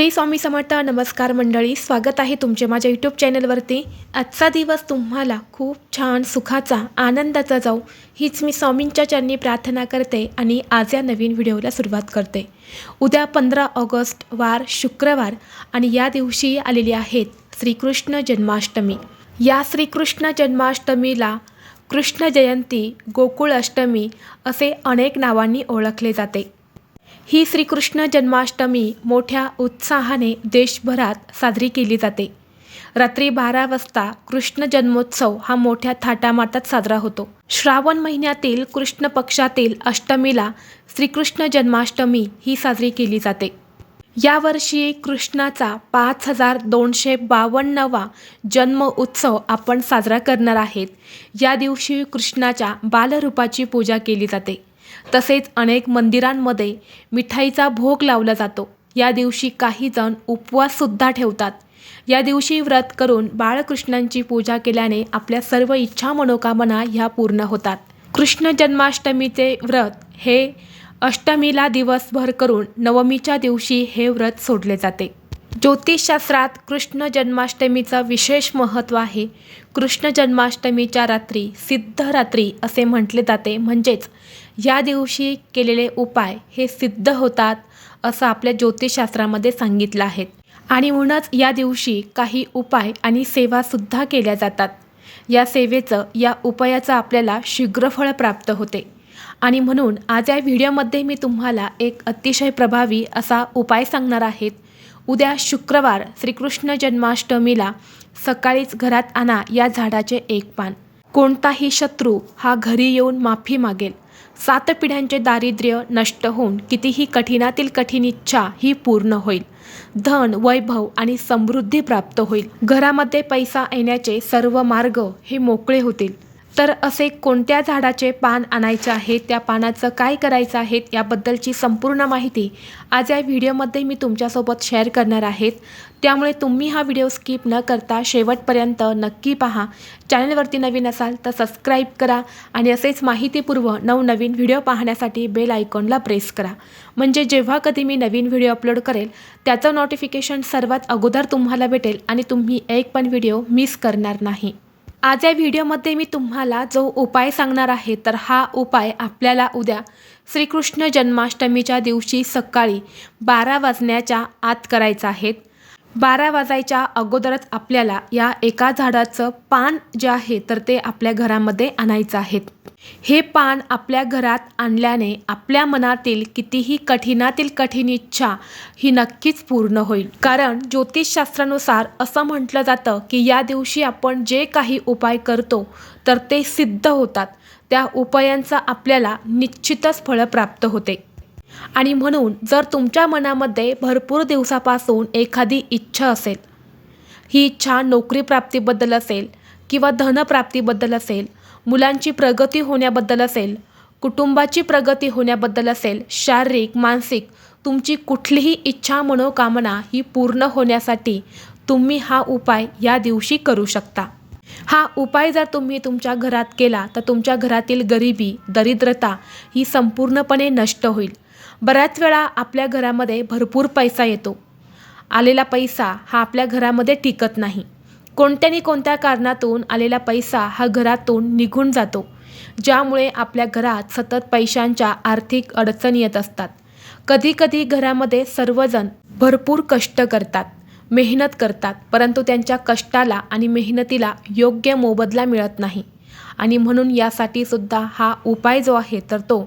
श्री स्वामी समर्थ नमस्कार मंडळी स्वागत आहे तुमचे माझ्या यूट्यूब चॅनलवरती आजचा दिवस तुम्हाला खूप छान सुखाचा आनंदाचा जाऊ हीच मी स्वामींच्या चरणी प्रार्थना करते आणि आज या नवीन व्हिडिओला सुरुवात करते. उद्या पंधरा ऑगस्ट वार शुक्रवार आणि या दिवशी आलेली आहेत श्रीकृष्ण जन्माष्टमी. या श्रीकृष्ण जन्माष्टमीला कृष्ण जयंती गोकुळ अष्टमी असे अनेक नावांनी ओळखले जाते. ही श्रीकृष्ण जन्माष्टमी मोठ्या उत्साहाने देशभरात साजरी केली जाते. रात्री बारा वाजता कृष्ण जन्मोत्सव हा मोठ्या थाटामाटात साजरा होतो. श्रावण महिन्यातील कृष्ण पक्षातील अष्टमीला श्रीकृष्ण जन्माष्टमी ही साजरी केली जाते. यावर्षी कृष्णाचा पाच हजार दोनशे बावन्नवा जन्म उत्सव आपण साजरा करणार आहेत. या दिवशी कृष्णाच्या बालरूपाची पूजा केली जाते. तसेच अनेक मंदिरांमध्ये मिठाईचा भोग लावला जातो. या दिवशी काही जण उपवाससुद्धा ठेवतात. या दिवशी व्रत करून बाळकृष्णांची पूजा केल्याने आपल्या सर्व इच्छा मनोकामना ह्या पूर्ण होतात. कृष्ण जन्माष्टमीचे व्रत हे अष्टमीला दिवसभर करून नवमीच्या दिवशी हे व्रत सोडले जाते. ज्योतिषशास्त्रात कृष्ण जन्माष्टमीचं विशेष महत्त्व आहे. कृष्ण जन्माष्टमीच्या रात्री सिद्ध रात्री असे म्हटले जाते. म्हणजेच या दिवशी केलेले उपाय हे सिद्ध होतात असं आपल्या ज्योतिषशास्त्रामध्ये सांगितलं आहे. आणि म्हणूनच या दिवशी काही उपाय आणि सेवासुद्धा केल्या जातात. या सेवेचं या उपायाचं आपल्याला शीघ्रफळ प्राप्त होते. आणि म्हणून आज या व्हिडिओमध्ये मी तुम्हाला एक अतिशय प्रभावी असा उपाय सांगणार आहेत उद्या शुक्रवार श्रीकृष्ण जन्माष्टमीला सकाळीच घरात आणा या झाडाचे एक पान. कोणताही शत्रू हा घरी येऊन माफी मागेल. सात पिढ्यांचे दारिद्र्य नष्ट होऊन कितीही कठीणातील कठीण इच्छा ही पूर्ण होईल. धन वैभव आणि समृद्धी प्राप्त होईल. घरामध्ये पैसा येण्याचे सर्व मार्ग हे मोकळे होतील. तर असे कोणत्या झाडाचे पान आणायचे आहे त्या पानाचं काय करायचं आहे याबद्दलची संपूर्ण माहिती आज या व्हिडिओमध्ये मी तुमच्यासोबत शेअर करणार आहेत. त्यामुळे तुम्ही हा व्हिडिओ स्किप न करता शेवटपर्यंत नक्की पहा. चॅनलवरती नवीन असाल तर सबस्क्राईब करा आणि असेच माहितीपूर्व नवनवीन व्हिडिओ पाहण्यासाठी बेल आयकॉनला प्रेस करा. म्हणजे जेव्हा कधी मी नवीन व्हिडिओ अपलोड करेल त्याचं नोटिफिकेशन सर्वात अगोदर तुम्हाला भेटेल आणि तुम्ही एक पण व्हिडिओ मिस करणार नाही. आज या व्हिडिओमध्ये मी तुम्हाला जो उपाय सांगणार आहे तर हा उपाय आपल्याला उद्या श्रीकृष्ण जन्माष्टमीच्या दिवशी सकाळी बारा वाजण्याच्या आत करायचा आहे. बारा वाजायच्या अगोदरच आपल्याला या एका झाडाचं पान जे आहे तर ते आपल्या घरामध्ये आणायचं आहे. हे पान आपल्या घरात आणल्याने आपल्या मनातील कितीही कठीणातील कठीण इच्छा ही नक्कीच पूर्ण होईल. कारण ज्योतिषशास्त्रानुसार असं म्हटलं जातं की या दिवशी आपण जे काही उपाय करतो तर ते सिद्ध होतात. त्या उपायांचा आपल्याला निश्चितच फळ प्राप्त होते. आणि म्हणून जर तुमच्या मनामध्ये भरपूर दिवसापासून एखादी इच्छा असेल ही इच्छा नोकरी प्राप्तीबद्दल असेल किंवा धनप्राप्तीबद्दल असेल मुलांची प्रगती होण्याबद्दल असेल कुटुंबाची प्रगती होण्याबद्दल असेल शारीरिक मानसिक तुमची कुठलीही इच्छा मनोकामना ही पूर्ण होण्यासाठी तुम्ही हा उपाय या दिवशी करू शकता. हा उपाय जर तुम्ही तुमच्या घरात केला तर तुमच्या घरातील गरिबी दरिद्रता ही संपूर्णपणे नष्ट होईल. बऱ्याच वेळा आपल्या घरामध्ये भरपूर पैसा येतो. आलेला पैसा हा आपल्या घरामध्ये टिकत नाही. कोणत्यानी कोणत्या कारणातून आलेला पैसा हा घरातून निघून जातो ज्यामुळे आपल्या घरात सतत पैशांच्या आर्थिक अडचणी येत असतात. कधीकधी घरामध्ये सर्वजण भरपूर कष्ट करतात मेहनत करतात परंतु त्यांच्या कष्टाला आणि मेहनतीला योग्य मोबदला मिळत नाही. आणि म्हणून यासाठी सुद्धा हा उपाय जो आहे तर तो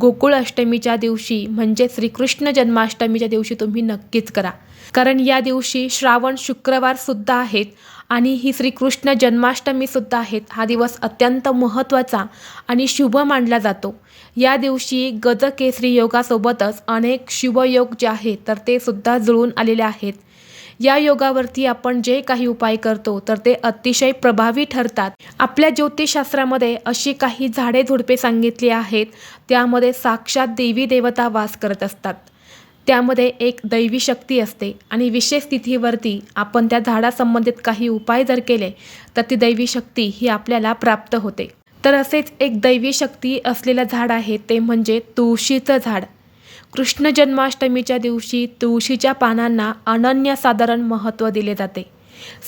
गोकुळ अष्टमीच्या दिवशी म्हणजे श्रीकृष्ण जन्माष्टमीच्या दिवशी तुम्ही नक्कीच करा. कारण या दिवशी श्रावण शुक्रवारसुद्धा आहेत आणि ही श्रीकृष्ण जन्माष्टमीसुद्धा आहेत. हा दिवस अत्यंत महत्त्वाचा आणि शुभ मानला जातो. या दिवशी गजकेसरी योगासोबतच अनेक शुभयोग जे आहेत तर ते सुद्धा जुळून आलेले आहेत. या योगावरती आपण जे काही उपाय करतो तर ते अतिशय प्रभावी ठरतात. आपल्या ज्योतिषशास्त्रामध्ये अशी काही झाडे झुडपे सांगितली आहेत त्यामध्ये साक्षात देवी देवता वास करत असतात. त्यामध्ये एक दैवी शक्ती असते आणि विशेष तिथीवरती आपण त्या झाडासंबंधित काही उपाय जर केले तर ती दैवी शक्ती ही आपल्याला प्राप्त होते. तर असेच एक दैवी शक्ती असलेलं झाड आहे ते म्हणजे तुळशीचं झाड. कृष्ण जन्माष्टमीच्या दिवशी तुळशीच्या पानांना अनन्यसाधारण महत्त्व दिले जाते.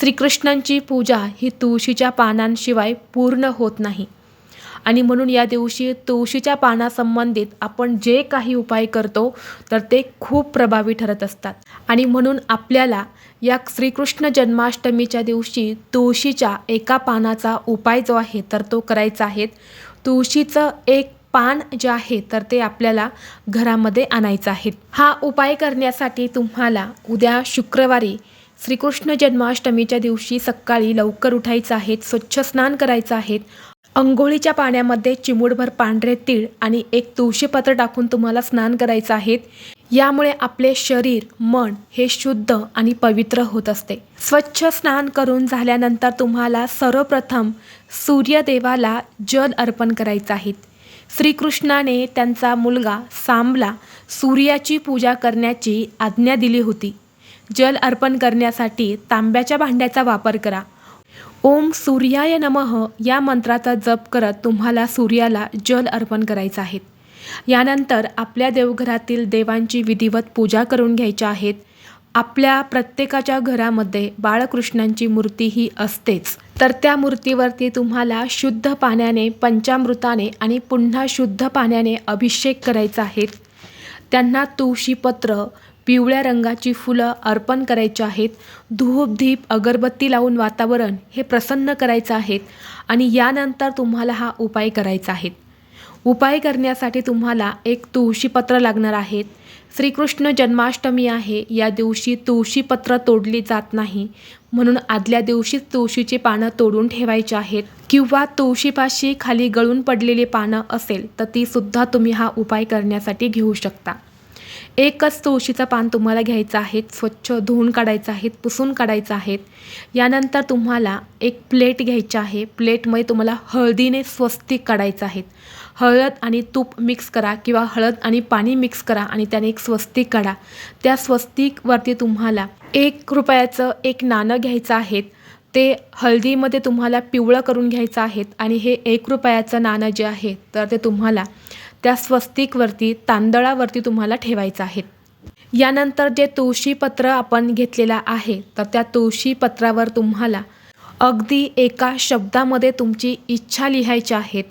श्रीकृष्णांची पूजा ही तुळशीच्या पानांशिवाय पूर्ण होत नाही. आणि म्हणून या दिवशी तुळशीच्या पानासंबंधित आपण जे काही उपाय करतो तर ते खूप प्रभावी ठरत असतात. आणि म्हणून आपल्याला या श्रीकृष्ण जन्माष्टमीच्या दिवशी तुळशीच्या एका पानाचा उपाय जो आहे तर तो करायचा आहे. तुळशीचं एक पान जे आहे तर ते आपल्याला घरामध्ये आणायचं आहे. हा उपाय करण्यासाठी तुम्हाला उद्या शुक्रवारी श्रीकृष्ण जन्माष्टमीच्या दिवशी सकाळी लवकर उठायचं आहे स्वच्छ स्नान करायचं आहे. अंघोळीच्या पाण्यामध्ये चिमूडभर पांढरे तीळ आणि एक तुळशीपत्र टाकून तुम्हाला स्नान करायचं आहे. यामुळे आपले शरीर मन हे शुद्ध आणि पवित्र होत असते. स्वच्छ स्नान करून झाल्यानंतर तुम्हाला सर्वप्रथम सूर्यदेवाला जल अर्पण करायचं आहे. श्रीकृष्णाने त्यांचा मुलगा सांबला सूर्याची पूजा करण्याची आज्ञा दिली होती. जल अर्पण करण्यासाठी तांब्याच्या भांड्याचा वापर करा. ओम सूर्याय नमः या मंत्राचा जप करत तुम्हाला सूर्याला जल अर्पण करायचं आहे. यानंतर आपल्या देवघरातील देवांची विधिवत पूजा करून घ्यायच्या आहेत. आपल्या प्रत्येकाच्या घरामध्ये बाळकृष्णांची मूर्ती ही असतेच. तर त्या मूर्तीवरती तुम्हाला शुद्ध पाण्याने पंचामृताने आणि पुन्हा शुद्ध पाण्याने अभिषेक करायचा आहे. त्यांना तुळशीपत्र पिवळ्या रंगाची फुलं अर्पण करायची आहेत. धूप दीप अगरबत्ती लावून वातावरण हे प्रसन्न करायचं आहे आणि यानंतर तुम्हाला हा उपाय करायचा आहे. उपाय करण्यासाठी तुम्हाला एक तुळशीपत्र लागणार आहेत श्रीकृष्ण जन्माष्टमी आहे. या दिवशी तुळशीपत्र तोडली जात नाही. म्हणून आदल्या दिवशीच तुळशीची पानं तोडून ठेवायची आहेत. किंवा तुळशीपाशी खाली गळून पडलेली पानं असेल तर तीसुद्धा तुम्ही हा उपाय करण्यासाठी घेऊ शकता. एकच तुळशीचं पान तुम्हाला घ्यायचं आहे स्वच्छ धुवून काढायचं आहे पुसून काढायचं आहे. यानंतर तुम्हाला एक प्लेट घ्यायची आहे. प्लेटमध्ये तुम्हाला हळदीने स्वस्तिक काढायचं आहे. हळद आणि तूप मिक्स करा किंवा हळद आणि पाणी मिक्स करा आणि त्याने एक स्वस्तिक काढा. त्या स्वस्तिकवरती तुम्हाला एक रुपयाचं एक नाणं घ्यायचं आहे. ते हळदीमध्ये तुम्हाला पिवळं करून घ्यायचं आहे आणि हे एक रुपयाचं नाणं जे आहे तर ते तुम्हाला त्या स्वस्तिकवरती तांदळावरती तुम्हाला ठेवायचं आहे. यानंतर जे तुळशीपत्र आपण घेतलेलं आहे तर त्या तुळशीपत्रावर तुम्हाला अगदी एका शब्दामध्ये तुमची इच्छा लिहायची आहेत.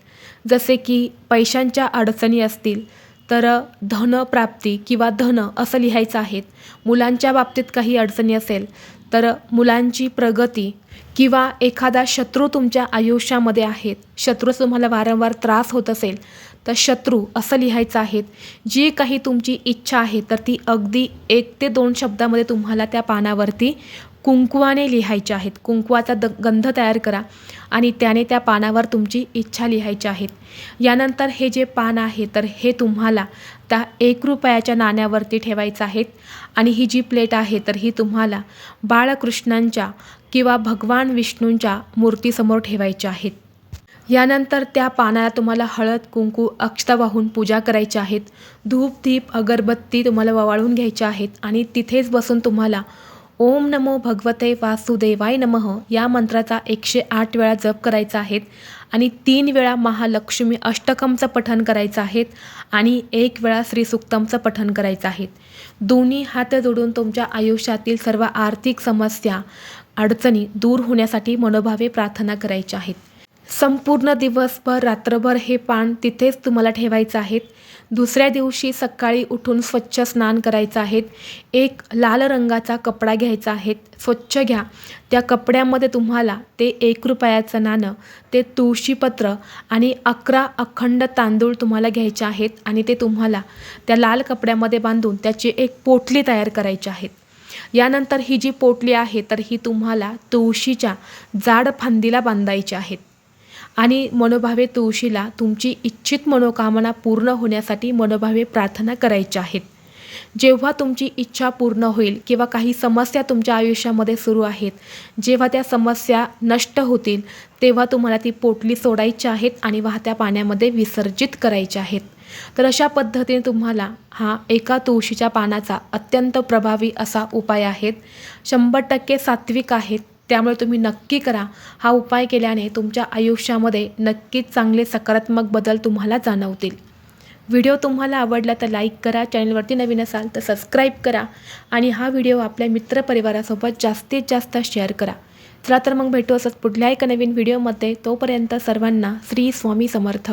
जसे की पैशांच्या अडचणी असतील तर धनप्राप्ती किंवा धन असं लिहायचं आहेत. मुलांच्या बाबतीत काही अडचणी असेल तर मुलांची प्रगती किंवा एखादा शत्रू तुमच्या आयुष्यामध्ये आहेत शत्रू तुम्हाला वारंवार त्रास होत असेल तर शत्रू असं लिहायचं आहेत जी काही तुमची इच्छा आहे तर ती अगदी एक ते दोन शब्दामध्ये तुम्हाला त्या पानावरती कुंकवाने लिहायच्या आहेत. कुंकवाचा द गंध तयार करा आणि त्याने त्या पानावर तुमची इच्छा लिहायची आहेत यानंतर हे जे पान आहे तर हे तुम्हाला त्या एक रुपयाच्या नाण्यावरती ठेवायचं आहेत आणि ही जी प्लेट आहे तर ही तुम्हाला बाळकृष्णांच्या किंवा भगवान विष्णूंच्या मूर्तीसमोर ठेवायच्या आहेत यानंतर त्या पानाला तुम्हाला हळद कुंकू अक्षता वाहून पूजा करायची आहेत. धूप दीप अगरबत्ती तुम्हाला ववाळून घ्यायच्या आहेत आणि तिथेच बसून तुम्हाला ओम नमो भगवते वासुदेवाय नमः या मंत्राचा एकशे आठ वेळा जप करायचा आहेत आणि तीन वेळा महालक्ष्मी अष्टकमचं पठण करायचं आहेत आणि एक वेळा श्रीसुक्तमचं पठण करायचं आहे दोन्ही हात जोडून तुमच्या आयुष्यातील सर्व आर्थिक समस्या अडचणी दूर होण्यासाठी मनोभावे प्रार्थना करायच्या आहेत. संपूर्ण दिवसभर रात्रभर हे पान तिथेच तुम्हाला ठेवायचं आहेत. दुसऱ्या दिवशी सकाळी उठून स्वच्छ स्नान करायचं आहे एक लाल रंगाचा कपडा घ्यायचा आहे. स्वच्छ घ्या. त्या कपड्यामध्ये तुम्हाला ते एक रुपयाचं नाणं ते तुळशीपत्र आणि अकरा अखंड तांदूळ तुम्हाला घ्यायचे आहेत आणि ते तुम्हाला त्या लाल कपड्यामध्ये बांधून त्याची एक पोटली तयार करायची आहेत. यानंतर ही जी पोटली आहे तर ही तुम्हाला तुळशीच्या जाड फांदीला बांधायची आहेत. आणि मनोभावे तुळशीला तुमची इच्छित मनोकामना पूर्ण होण्यासाठी मनोभावे प्रार्थना करायच्या आहेत. जेव्हा तुमची इच्छा पूर्ण होईल किंवा काही समस्या तुमच्या आयुष्यामध्ये सुरू आहेत जेव्हा त्या समस्या नष्ट होतील तेव्हा तुम्हाला ती पोटली सोडायची आहेत आणि वाहत्या पाण्यामध्ये विसर्जित करायच्या आहेत. तर अशा पद्धतीने तुम्हाला हा एका तुळशीच्या पानाचा अत्यंत प्रभावी असा उपाय आहेत. शंभर टक्के सात्विक आहेत. त्यामुळे तुम्ही नक्की करा. हा उपाय केल्याने तुमच्या आयुष्यामध्ये नक्कीच चांगले सकारात्मक बदल तुम्हाला जाणवतील. व्हिडिओ तुम्हाला आवडला तर लाईक करा चॅनलवरती नवीन असाल तर सबस्क्राईब करा आणि हा व्हिडिओ आपल्या मित्रपरिवारासोबत जास्तीत जास्त शेअर करा. चला तर मग भेटू असंच पुढल्या एका नवीन व्हिडिओमध्ये. तोपर्यंत सर्वांना श्री स्वामी समर्थ.